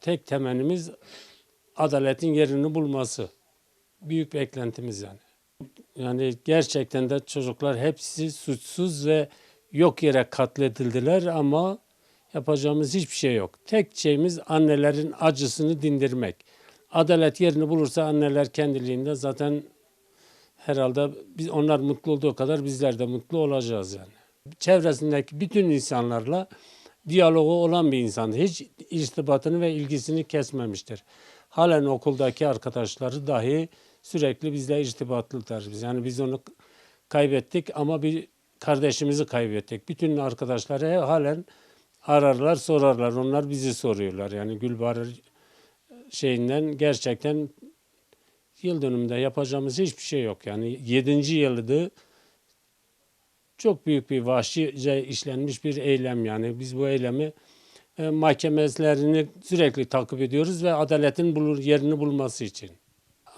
Tek temennimiz adaletin yerini bulması. Büyük beklentimiz yani. Yani gerçekten de çocuklar hepsi suçsuz ve yok yere katledildiler ama yapacağımız hiçbir şey yok. Tek şeyimiz annelerin acısını dindirmek. Adalet yerini bulursa anneler kendiliğinde zaten herhalde biz onlar mutlu olduğu kadar bizler de mutlu olacağız yani. Çevresindeki bütün insanlarla diyalogu olan bir insan. Hiç irtibatını ve ilgisini kesmemiştir. Halen okuldaki arkadaşları dahi sürekli bizle irtibatlılar. Biz yani biz onu kaybettik ama bir kardeşimizi kaybettik. Bütün arkadaşları halen ararlar, sorarlar. Onlar bizi soruyorlar. Yani Gülbahar şeyinden gerçekten yıl dönümünde yapacağımız hiçbir şey yok. Yani yedinci yılıdı çok büyük bir vahşice işlenmiş bir eylem yani. Biz bu eylemi e, mahkemelerini sürekli takip ediyoruz ve adaletin bulur, yerini bulması için.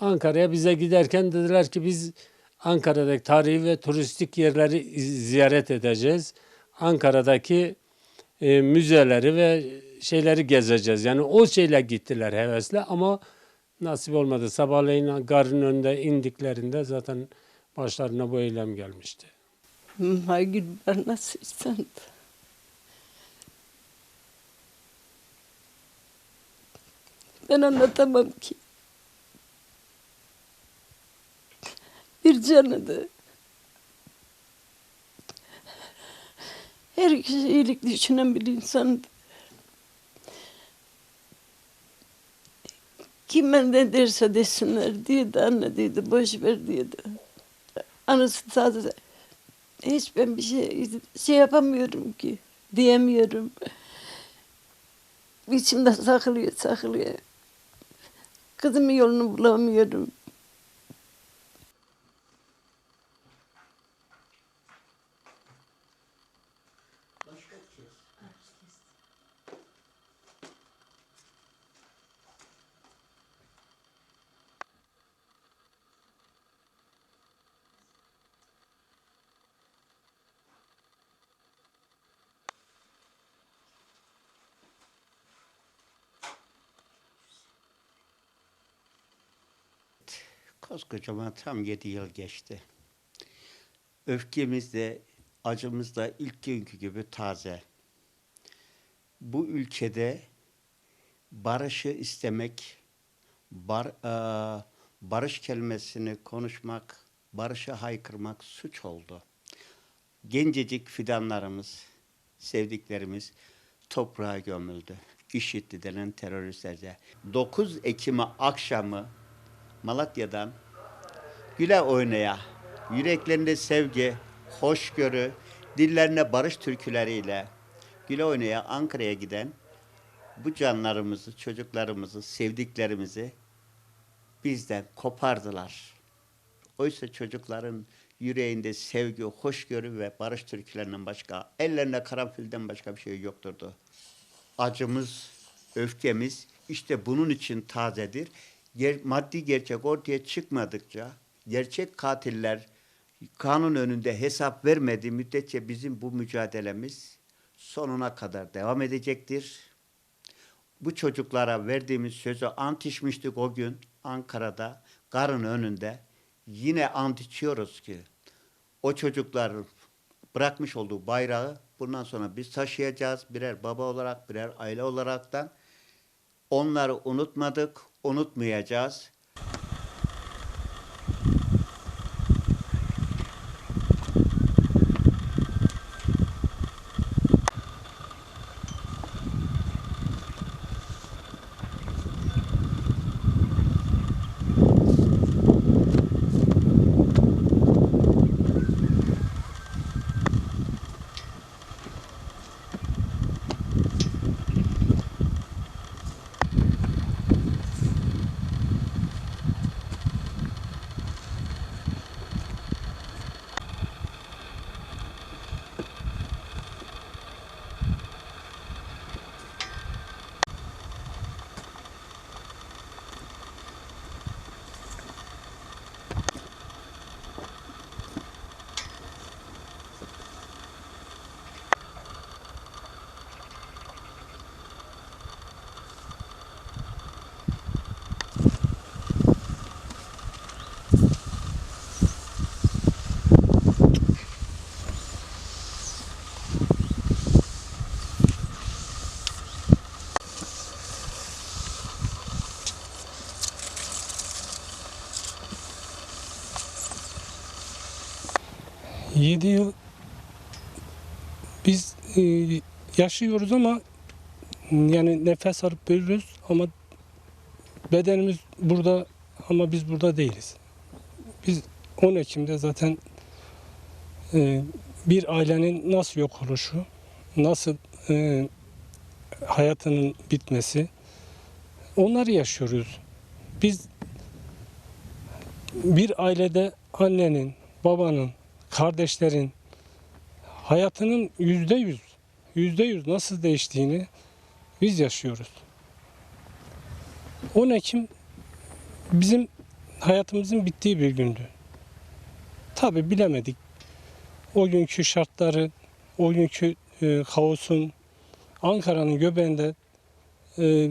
Ankara'ya bize giderken dediler ki biz Ankara'daki tarihi ve turistik yerleri ziyaret edeceğiz. Ankara'daki e, müzeleri ve şeyleri gezeceğiz. Yani o şeyle gittiler hevesle ama nasip olmadı. Sabahleyin garın önünde indiklerinde zaten başlarına bu eylem gelmişti. Magil var nasıl istendi? Ben anlatamam ki. Bir canıdı. Her kişi iyilik düşünen bir insandı. Kim ne derse desinler diye de anne dedi, boş ver diye de. Anası sadece hiç ben bir şey şey yapamıyorum ki. Diyemiyorum. İçimde saklıyor, saklıyor. Kızımın yolunu bulamıyorum. Koskocaman tam yedi yıl geçti. Öfkemiz de acımız da ilk günkü gibi taze. Bu ülkede barışı istemek, bar, eee, barış kelimesini konuşmak, barışa haykırmak suç oldu. Gencecik fidanlarımız, sevdiklerimiz toprağa gömüldü. IŞİD'li denen teröristlerce. 9 Ekim akşamı Malatya'dan güle oynaya, yüreklerinde sevgi, hoşgörü, dillerine barış türküleriyle güle oynaya Ankara'ya giden bu canlarımızı, çocuklarımızı, sevdiklerimizi bizden kopardılar. Oysa çocukların yüreğinde sevgi, hoşgörü ve barış türkülerinden başka, ellerinde karanfilden başka bir şey yokturdu. Acımız, öfkemiz işte bunun için tazedir. Ger- maddi gerçek ortaya çıkmadıkça, gerçek katiller kanun önünde hesap vermediği müddetçe bizim bu mücadelemiz sonuna kadar devam edecektir. Bu çocuklara verdiğimiz sözü ant içmiştik o gün Ankara'da, karın önünde. Yine ant içiyoruz ki o çocuklar bırakmış olduğu bayrağı bundan sonra biz taşıyacağız birer baba olarak, birer aile olaraktan. Onları unutmadık, unutmayacağız. 7 yıl biz e, yaşıyoruz ama yani nefes alıp veriyoruz ama bedenimiz burada ama biz burada değiliz. Biz 10 Ekim'de zaten e, bir ailenin nasıl yok oluşu, nasıl e, hayatının bitmesi onları yaşıyoruz. Biz bir ailede annenin, babanın, kardeşlerin hayatının yüzde yüz, yüzde yüz nasıl değiştiğini biz yaşıyoruz. 10 Ekim bizim hayatımızın bittiği bir gündü. Tabi bilemedik. O günkü şartları, o günkü e, kaosun Ankara'nın göbeğinde e,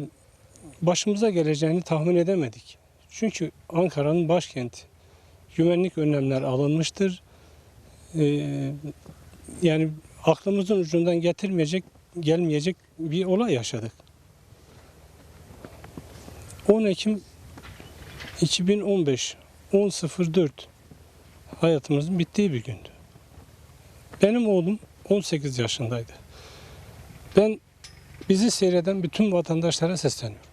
başımıza geleceğini tahmin edemedik. Çünkü Ankara'nın başkenti. Güvenlik önlemler alınmıştır. E, yani aklımızın ucundan getirmeyecek, gelmeyecek bir olay yaşadık. 10 Ekim 2015 10.04 hayatımızın bittiği bir gündü. Benim oğlum 18 yaşındaydı. Ben bizi seyreden bütün vatandaşlara sesleniyorum.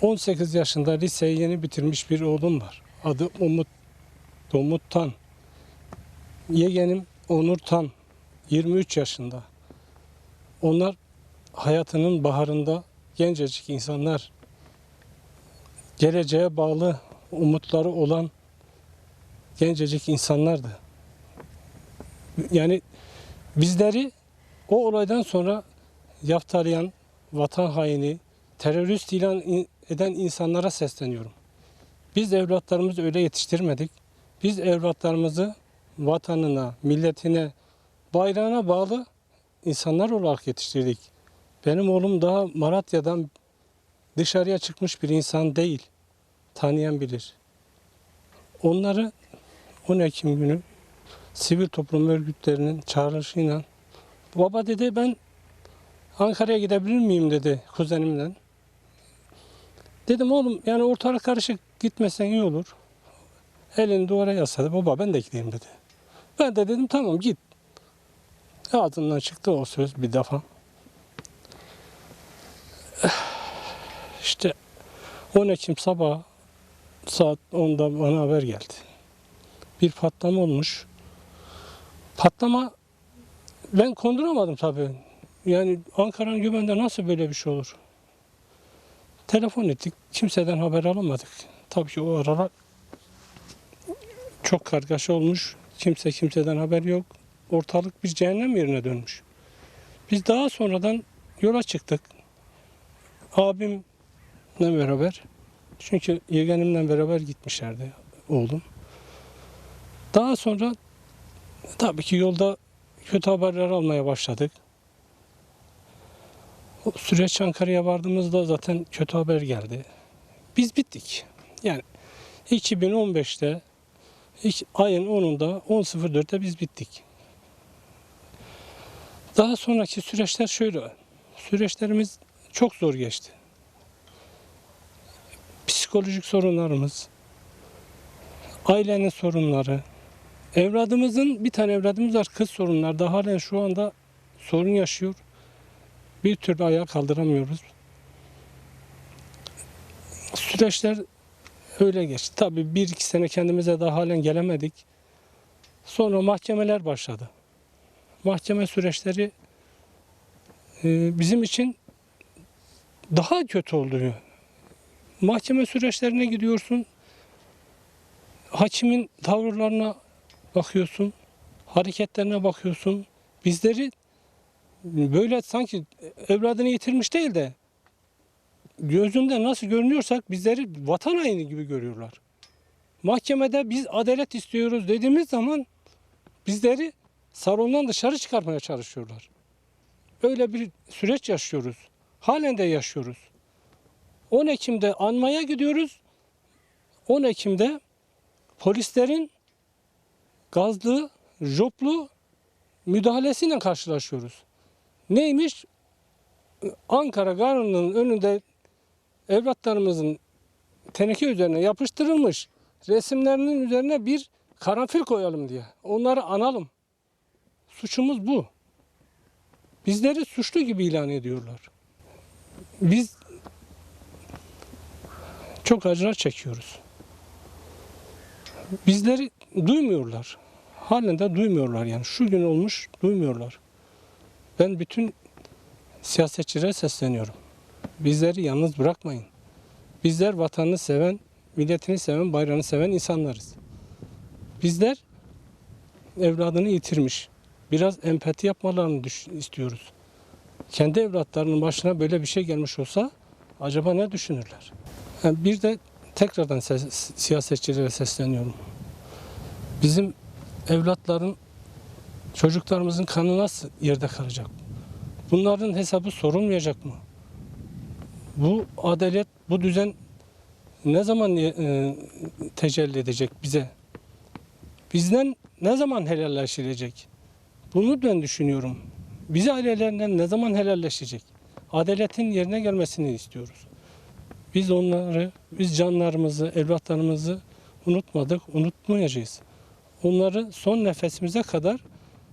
18 yaşında liseyi yeni bitirmiş bir oğlum var. Adı Umut Umut Tan. Yeğenim Onur Tan. 23 yaşında. Onlar hayatının baharında gencecik insanlar. Geleceğe bağlı umutları olan gencecik insanlardı. Yani bizleri o olaydan sonra yaftalayan, vatan haini, terörist ilan eden insanlara sesleniyorum. Biz evlatlarımızı öyle yetiştirmedik. Biz evlatlarımızı vatanına, milletine, bayrağına bağlı insanlar olarak yetiştirdik. Benim oğlum daha Malatya'dan dışarıya çıkmış bir insan değil. Tanıyan bilir. Onları 10 Ekim günü sivil toplum örgütlerinin çağrışıyla baba dedi ben Ankara'ya gidebilir miyim dedi kuzenimle. Dedim oğlum yani ortalık karışık gitmesen iyi olur. Elini duvara yasladı. Baba ben de gideyim dedi. Ben de dedim tamam git. Ağzından çıktı o söz bir defa. İşte 10 Ekim sabah saat 10'da bana haber geldi. Bir patlama olmuş. Patlama ben konduramadım tabii. Yani Ankara'nın güvende nasıl böyle bir şey olur? Telefon ettik. Kimseden haber alamadık. Tabii ki o aralar çok kargaşa olmuş. Kimse kimseden haber yok. Ortalık bir cehennem yerine dönmüş. Biz daha sonradan yola çıktık. Abimle beraber. Çünkü yeğenimle beraber gitmişlerdi oğlum. Daha sonra tabii ki yolda kötü haberler almaya başladık. O süreç Ankara'ya vardığımızda zaten kötü haber geldi. Biz bittik. Yani 2015'te ilk ayın 10'unda 10.04'te biz bittik. Daha sonraki süreçler şöyle. Süreçlerimiz çok zor geçti. Psikolojik sorunlarımız, ailenin sorunları, evladımızın bir tane evladımız var kız sorunlar da halen şu anda sorun yaşıyor. Bir türlü ayağa kaldıramıyoruz. Süreçler öyle geçti. Tabii bir iki sene kendimize daha halen gelemedik. Sonra mahkemeler başladı. Mahkeme süreçleri e, bizim için daha kötü oluyor. Mahkeme süreçlerine gidiyorsun. Hakimin tavırlarına bakıyorsun. Hareketlerine bakıyorsun. Bizleri böyle sanki evladını yitirmiş değil de gözünde nasıl görünüyorsak bizleri vatan haini gibi görüyorlar. Mahkemede biz adalet istiyoruz dediğimiz zaman bizleri salondan dışarı çıkarmaya çalışıyorlar. Öyle bir süreç yaşıyoruz. Halen de yaşıyoruz. 10 Ekim'de anmaya gidiyoruz. 10 Ekim'de polislerin gazlı, joplu müdahalesiyle karşılaşıyoruz. Neymiş? Ankara Garı'nın önünde evlatlarımızın teneke üzerine yapıştırılmış resimlerinin üzerine bir karanfil koyalım diye. Onları analım. suçumuz bu. Bizleri suçlu gibi ilan ediyorlar. Biz çok acılar çekiyoruz. Bizleri duymuyorlar. Halen de duymuyorlar yani. Şu gün olmuş duymuyorlar. Ben bütün siyasetçilere sesleniyorum. Bizleri yalnız bırakmayın. Bizler vatanını seven, milletini seven, bayrağını seven insanlarız. Bizler evladını yitirmiş. Biraz empati yapmalarını istiyoruz. Kendi evlatlarının başına böyle bir şey gelmiş olsa acaba ne düşünürler? Yani bir de tekrardan ses- siyasetçilere sesleniyorum. Bizim evlatların, çocuklarımızın kanı nasıl yerde kalacak? Bunların hesabı sorulmayacak mı? Bu adalet, bu düzen ne zaman e, tecelli edecek bize? Bizden ne zaman helalleşilecek? Bunu ben düşünüyorum. Bizi ailelerinden ne zaman helalleşecek? Adaletin yerine gelmesini istiyoruz. Biz onları, biz canlarımızı, evlatlarımızı unutmadık, unutmayacağız. Onları son nefesimize kadar,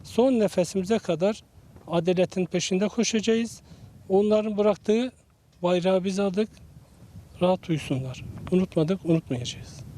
son nefesimize kadar adaletin peşinde koşacağız. Onların bıraktığı bayrağı biz aldık, rahat uyusunlar. Unutmadık, unutmayacağız.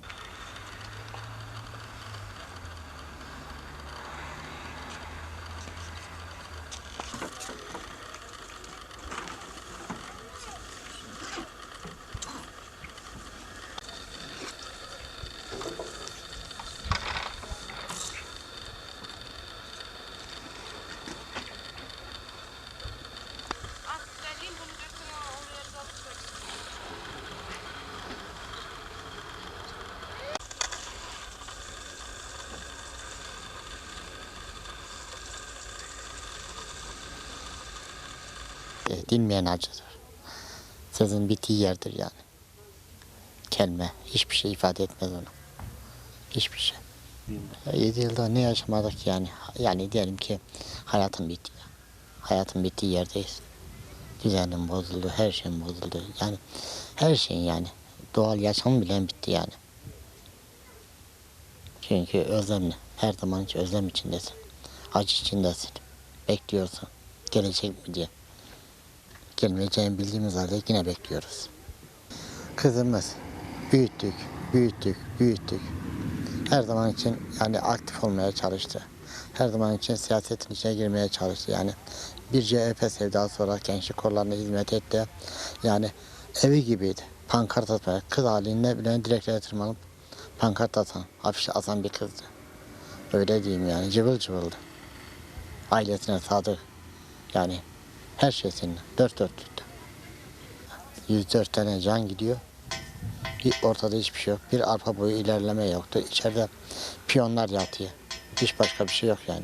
E, dinmeyen acıdır. Sözün bittiği yerdir yani. Kelime hiçbir şey ifade etmez onu. Hiçbir şey. E, Yedi yılda ne yaşamadık yani. Yani diyelim ki hayatım bitti. Hayatın bittiği yerdeyiz. Düzenim bozuldu, her şeyim bozuldu. Yani her şeyin yani. Doğal yaşam bile bitti yani. Çünkü özlemle, her zaman özlem içindesin. Acı içindesin. Bekliyorsun. Gelecek mi diye gelmeyeceğini bildiğimiz halde yine bekliyoruz. Kızımız büyüttük, büyüttük, büyüttük. Her zaman için yani aktif olmaya çalıştı. Her zaman için siyasetin içine girmeye çalıştı. Yani bir CHP sevdası olarak gençlik kollarına hizmet etti. Yani evi gibiydi. Pankart atmaya, kız halinde bile direklere tırmanıp pankart atan, afiş atan bir kızdı. Öyle diyeyim yani cıvıl cıvıldı. Ailesine sadık. Yani her şey senin. Dört dörtlüktü. 104 tane can gidiyor. Bir ortada hiçbir şey yok. Bir arpa boyu ilerleme yoktu. İçeride piyonlar yatıyor. Hiç başka bir şey yok yani.